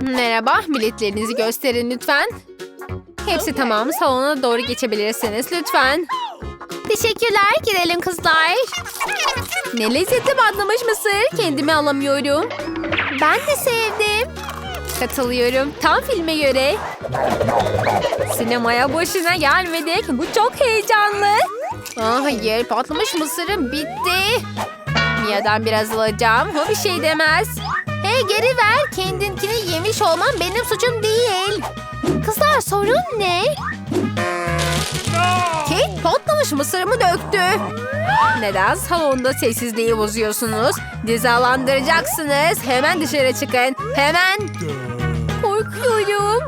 Merhaba, biletlerinizi gösterin lütfen. Hepsi tamam, salona doğru geçebilirsiniz lütfen. Teşekkürler, gidelim kızlar. Ne lezzetli patlamış mısır, kendimi alamıyorum. Ben de sevdim. Katılıyorum, tam filme göre. Sinemaya boşuna gelmedik, bu çok heyecanlı. Aa, hayır, patlamış mısırım bitti. Mia'dan biraz alacağım, o bir şey demez. Hey geri ver. Kendinkini yemiş olman benim suçum değil. Kızlar sorun ne? Kate patlamış mısırımı döktü. Neden salonda sessizliği bozuyorsunuz? Cezalandıracaksınız. Hemen dışarı çıkın. Hemen. Korkuyorum.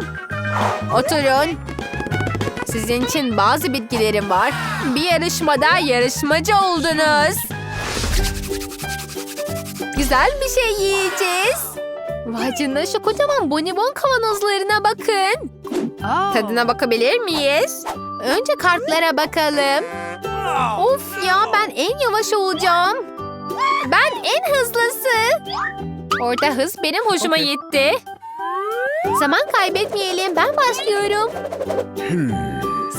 Oturun. Sizin için bazı bilgilerim var. Bir yarışmada yarışmacı oldunuz. Güzel bir şey yiyeceğiz. Vay canına şu kocaman bonibon kavanozlarına bakın. Tadına bakabilir miyiz? Önce kartlara bakalım. Of ya ben en yavaş olacağım. Ben en hızlısı. Orada hız benim hoşuma gitti. Zaman kaybetmeyelim ben başlıyorum.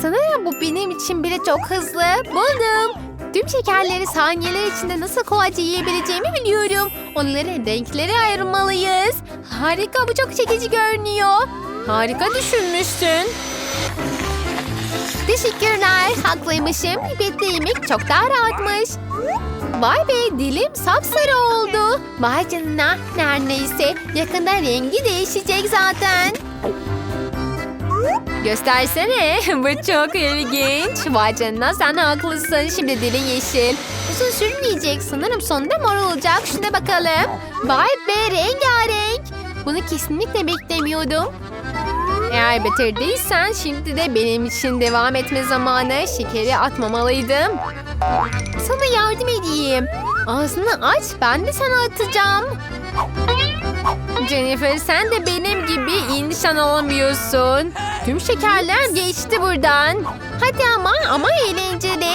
Sanırım bu benim için bile çok hızlı. Buldum. Tüm şekerleri saniyeler içinde nasıl kolayca yiyebileceğimi biliyorum. Onları renklere ayırmalıyız. Harika bu çok çekici görünüyor. Harika düşünmüşsün. Teşekkürler. Haklıymışım. Pipetli yemek çok daha rahatmış. Vay be dilim sapsarı oldu. Vay canına. Neredeyse yakında rengi değişecek zaten. Göstersene. Bu çok ilginç. Vay canına sen haklısın. Şimdi dilin yeşil. Uzun sürmeyecek. Sanırım sonunda mor olacak. Şuna bakalım. Vay be rengarenk. Bunu kesinlikle beklemiyordum. Eğer bitirdiysen şimdi de benim için devam etme zamanı. Şekeri atmamalıydım. Sana yardım edeyim. Ağzını aç ben de sana atacağım. Jennifer sen de benim gibi iyi nişan alamıyorsun. Tüm şekerler geçti buradan. Hadi ama ama eğlenceli.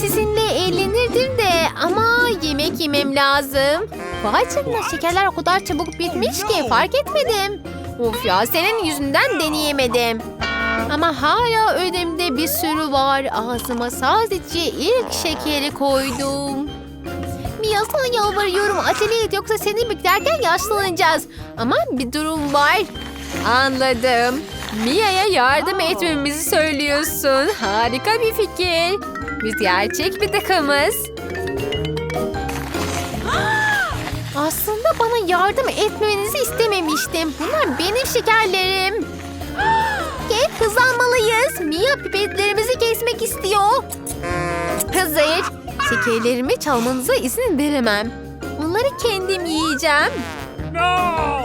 Sizinle eğlenirdim de ama yemek yemem lazım. Vay canına şekerler o kadar çabuk bitmiş ki fark etmedim. Of ya senin yüzünden deneyemedim. Ama hala önümde bir sürü var. Ağzıma sadece ilk şekeri koydum. Mia sana yalvarıyorum acele et yoksa seni beklerken yaşlanacağız. Ama bir durum var. Anladım. Mia'ya yardım etmemizi söylüyorsun. Harika bir fikir. Biz gerçek bir takımız. Aslında bana yardım etmenizi istememiştim. Bunlar benim şekerlerim. Gel hızlanmalıyız. Mia pipetlerimizi kesmek istiyor. Hazır. Şekerlerimi çalmanıza izin veremem. Onları kendim yiyeceğim.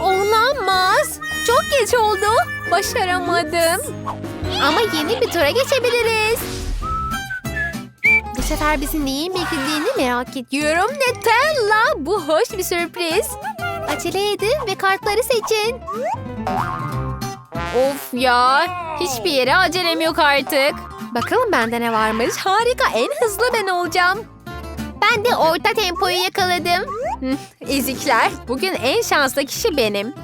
Olamaz. Çok geç oldu. Başaramadım. Ama yeni bir tura geçebiliriz. Bu sefer bizi neyin beklediğini merak ediyorum. Nutella. Bu hoş bir sürpriz. Acele edin ve kartları seçin. Of ya. Hiçbir yere acelem yok artık. Bakalım bende ne varmış. Harika en hızlı ben olacağım. Ben de orta tempoyu yakaladım. Ezikler. Bugün en şanslı kişi benim.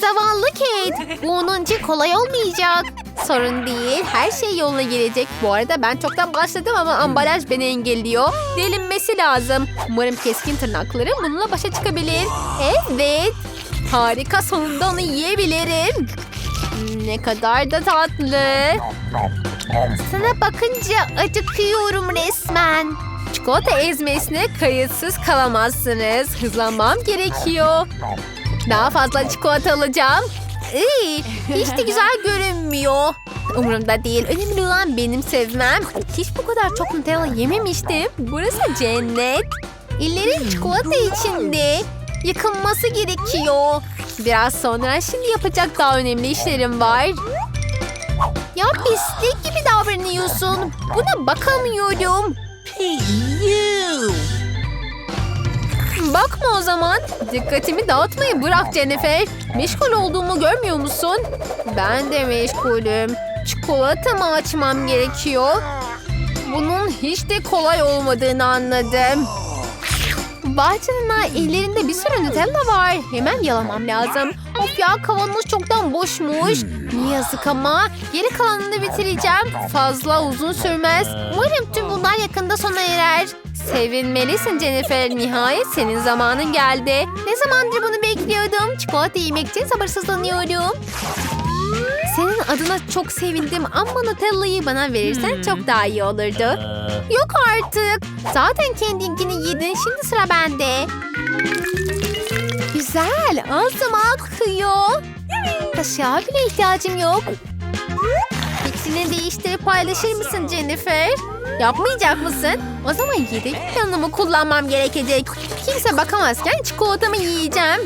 Zavallı Kate. Bu onun için kolay olmayacak. Sorun değil. Her şey yoluna girecek. Bu arada ben çoktan başladım ama ambalaj beni engelliyor. Delinmesi lazım. Umarım keskin tırnaklarım bununla başa çıkabilir. Evet. Harika sonunda onu yiyebilirim. Ne kadar da tatlı. Sana bakınca acıkıyorum resmen. Çikolata ezmesine kayıtsız kalamazsınız. Hızlanmam gerekiyor. Daha fazla çikolata alacağım. Iy, hiç de güzel görünmüyor. Umurumda değil. Önemli olan benim sevmem. Hiç bu kadar çok Nutella yememiştim. Burası cennet. Ellerim çikolata içinde. Yıkılması gerekiyor. Biraz sonra şimdi yapacak daha önemli işlerim var. Ya pislik gibi davranıyorsun. Buna bakamıyorum. Bakma o zaman. Dikkatimi dağıtmayı bırak Jennifer. Meşgul olduğumu görmüyor musun? Ben de meşgulüm. Çikolatamı açmam gerekiyor. Bunun hiç de kolay olmadığını anladım. Vay canına ellerinde bir sürü Nutella var. Hemen yalamam lazım. Of ya kavanoz çoktan boşmuş. Ne yazık ama geri kalanını bitireceğim. Fazla uzun sürmez. Umarım tüm bunlar yakında sona erer. Sevinmelisin Jennifer. Nihayet senin zamanın geldi. Ne zamandır bunu bekliyordum. Çikolata yemek için sabırsızlanıyorum. Senin adına çok sevindim ama Nutella'yı bana verirsen çok daha iyi olurdu. Yok artık. Zaten kendinkini yedin. Şimdi sıra bende. Güzel. Ağzıma akıyor. Kaşığa bile ihtiyacım yok. Fikrini değiştirip paylaşır mısın Jennifer? Yapmayacak mısın? O zaman yedek planımı kullanmam gerekecek. Kimse bakamazken çikolatamı yiyeceğim.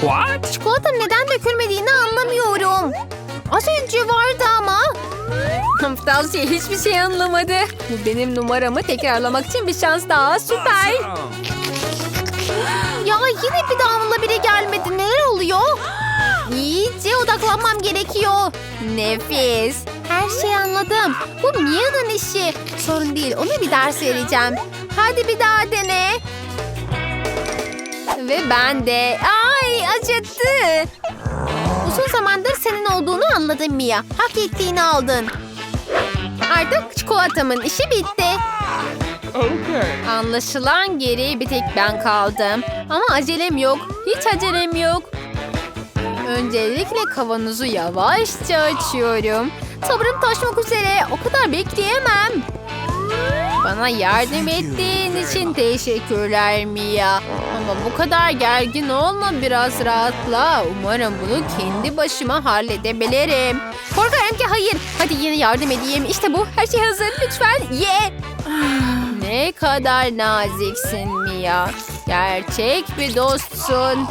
What? Çikolatanın neden dökülmediğini anlamıyorum. Az önce vardı ama. Tavsiye hiçbir şey anlamadı. Bu benim numaramı tekrarlamak için bir şans daha. Süper. Ya yine bir damla bile gelmedi. Neler oluyor? İyice odaklanmam gerekiyor. Nefis. Her şeyi anladım. Bu Mia'nın işi. Sorun değil. Ona bir ders vereceğim. Hadi bir daha dene. Ve ben de. Ay acıttı. Uzun zamandır senin olduğunu anladım Mia. Hak ettiğini aldın. Artık çikolatamın işi bitti. Okay. Anlaşılan geriye bir tek ben kaldım. Ama acelem yok. Hiç acelem yok. Öncelikle kavanozu yavaşça açıyorum. Sabrım taşmak üzere. O kadar bekleyemem. Bana yardım ettiğin için teşekkürler Mia. Ama bu kadar gergin olma biraz rahatla. Umarım bunu kendi başıma halledebilirim. Korkarım ki hayır. Hadi yine yardım edeyim. İşte bu. Her şey hazır. Lütfen ye. Ne kadar naziksin Mia. Gerçek bir dostsun.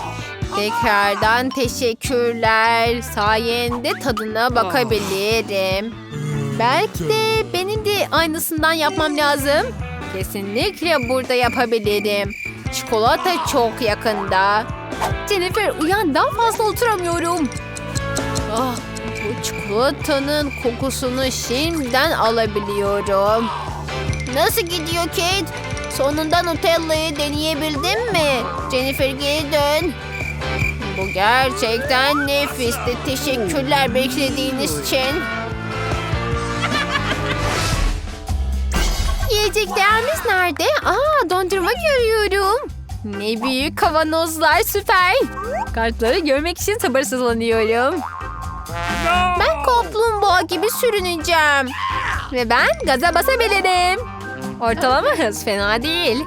Tekrardan teşekkürler. Sayende tadına bakabilirim. Belki de benim de aynısından yapmam lazım. Kesinlikle burada yapabilirim. Çikolata çok yakında. Jennifer uyan daha fazla oturamıyorum. Ah, bu çikolatanın kokusunu şimdiden alabiliyorum. Nasıl gidiyor Kate? Sonunda Nutella'yı deneyebildin mi? Jennifer geri dön. Bu gerçekten nefisti. Teşekkürler beklediğiniz için. Yiyeceklerimiz nerede? Aa dondurma görüyorum. Ne büyük kavanozlar süper. Kartları görmek için sabırsızlanıyorum. Ben kaplumbağa gibi sürüneceğim. Ve ben gaza basabilirim. Ortalama hız fena değil.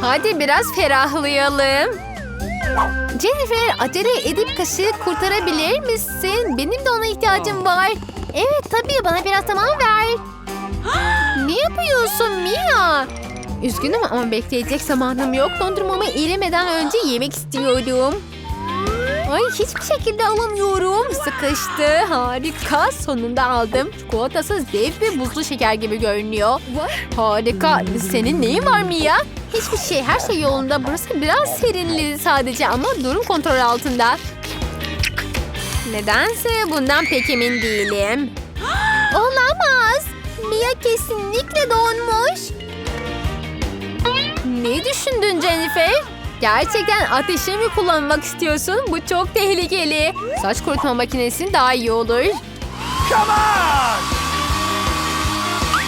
Hadi biraz ferahlayalım. Jennifer acele edip kaşığı kurtarabilir misin? Benim de ona ihtiyacım var. Evet tabii bana biraz zaman ver. Ne yapıyorsun Mia? Üzgünüm ama bekleyecek zamanım yok. Dondurmamı erimeden önce yemek istiyorum. Ay hiçbir şekilde alamıyorum. Sıkıştı. Harika. Sonunda aldım. Çikolatası dev ve buzlu şeker gibi görünüyor. Harika. Senin neyin var Mia? Hiçbir şey. Her şey yolunda. Burası biraz serinledi sadece ama durum kontrol altında. Nedense bundan pek emin değilim. Olamaz. Mia kesinlikle donmuş. Ne düşündün Jennifer? Gerçekten ateşi mi kullanmak istiyorsun? Bu çok tehlikeli. Saç kurutma makinesi daha iyi olur. Come on!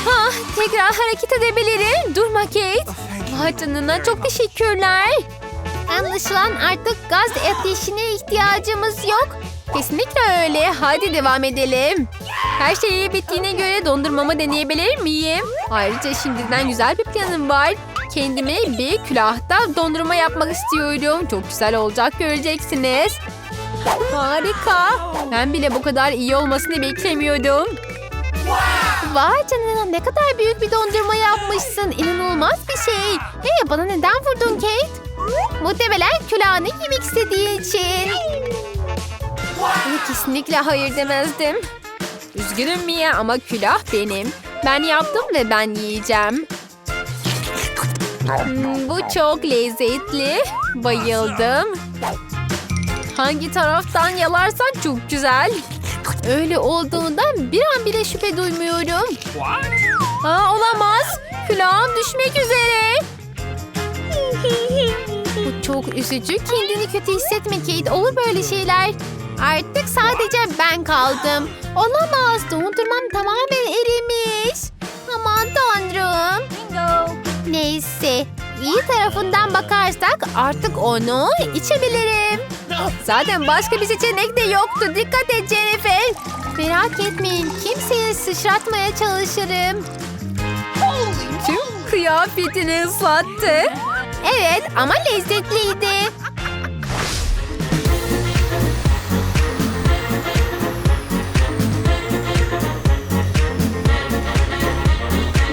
Ha, tekrar hareket edebilirim. Durma Kate. Vay canına çok teşekkürler. Anlaşılan artık gaz ateşine ihtiyacımız yok. Kesinlikle öyle. Hadi devam edelim. Her şey bittiğine göre dondurmamı deneyebilir miyim? Ayrıca şimdiden güzel bir planım var. Kendime bir külahta dondurma yapmak istiyorum. Çok güzel olacak göreceksiniz. Harika. Ben bile bu kadar iyi olmasını beklemiyordum. Vay canına ne kadar büyük bir dondurma yapmışsın. İnanılmaz bir şey. Hey bana neden vurdun Kate? Muhtemelen külahını yemek istediği için. Buna kesinlikle hayır demezdim. Üzgünüm Mia ama külah benim. Ben yaptım ve ben yiyeceğim. Hmm, bu çok lezzetli. Bayıldım. Hangi taraftan yalarsan çok güzel. Öyle olduğundan bir an bile şüphe duymuyorum. Aa, olamaz. Külahım düşmek üzere. çok üzücü. Kendini kötü hissetme Kate. Olur böyle şeyler. Artık sadece ben kaldım. Olamaz. Dondurmam tamamen erimiş. Aman tanrım. Neyse. İyi tarafından bakarsak artık onu içebilirim. Zaten başka bir seçenek de yoktu. Dikkat et Jennifer. Merak etmeyin. Kimseye sıçratmaya çalışırım. Tüm kıyafetini ıslattı. Evet ama lezzetliydi.